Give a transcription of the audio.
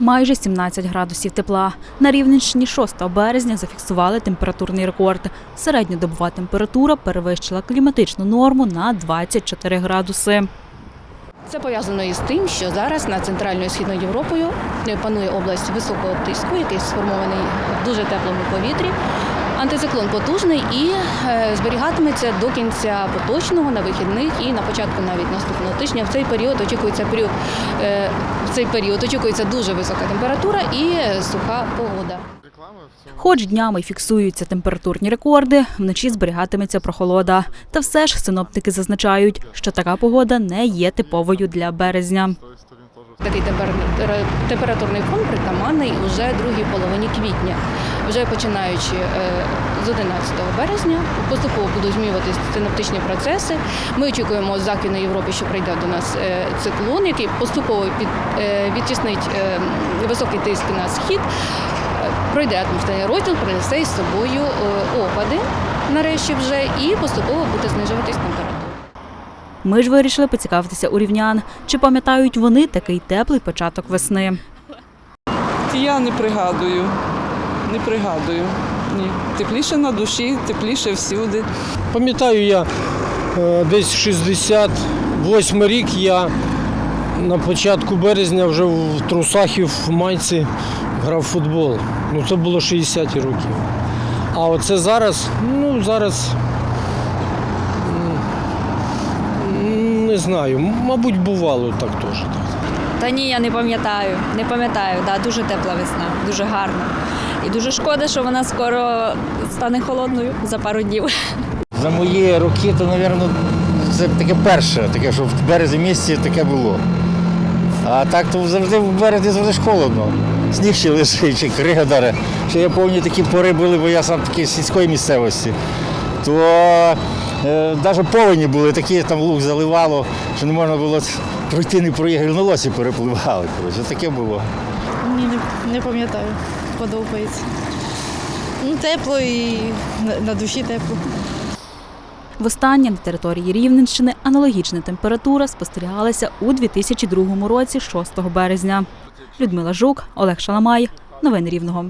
Майже 17 градусів тепла. На Рівненщині 6 березня зафіксували температурний рекорд. Середньодобова температура перевищила кліматичну норму на 24 градуси. Це пов'язано із тим, що зараз над центральною східною Європою панує область високого тиску, який сформований в дуже теплому повітрі. Антициклон потужний і е, зберігатиметься до кінця поточного на вихідних і на початку навіть наступного тижня. В цей період очікується період, е, в цей період очікується дуже висока температура і суха погода. Хоч днями фіксуються температурні рекорди, вночі зберігатиметься прохолода. Та все ж синоптики зазначають, що така погода не є типовою для березня. Такий температурний фон притаманний уже другій половині квітня. Вже починаючи е, з 11 березня, поступово будуть змінюватися синоптичні процеси. Ми очікуємо з Західної Європи, що прийде до нас е, циклон, який поступово е, відтіснить високий тиск на схід, пройде атмосферний розділ, принесе із собою опади нарешті вже і поступово буде знижуватись температура. Ми ж вирішили поцікавитися у рівнян, чи пам'ятають вони такий теплий початок весни. Я не пригадую. Не пригадую. Ні. Тепліше на душі, тепліше всюди. Пам'ятаю я е, десь 68 рік я на початку березня вже в трусах і в майці грав в футбол. Ну це було 60 років. А оце зараз, ну зараз не знаю, мабуть, бувало так теж. Та ні, я не пам'ятаю. Не пам'ятаю. Да, дуже тепла весна, дуже гарна. І дуже шкода, що вона скоро стане холодною за пару днів. За мої роки, то, мабуть, це таке перше, таке, що в березні місяці таке було. А так то завжди в березні завжди ж холодно. Сніг ще лежить, чи крига даре. Ще я пам'ятаю, такі пори були, бо я сам такий з сільської місцевості. То навіть повені були, такі там луг заливало, що не можна було пройти, не проїхати, на лосі перепливали. Коротше, таке було. Ні, не, не пам'ятаю. Подобається. Ну, тепло і на, на душі тепло. Востаннє на території Рівненщини аналогічна температура спостерігалася у 2002 році, 6 березня. Людмила Жук, Олег Шаламай. Новини Рівного.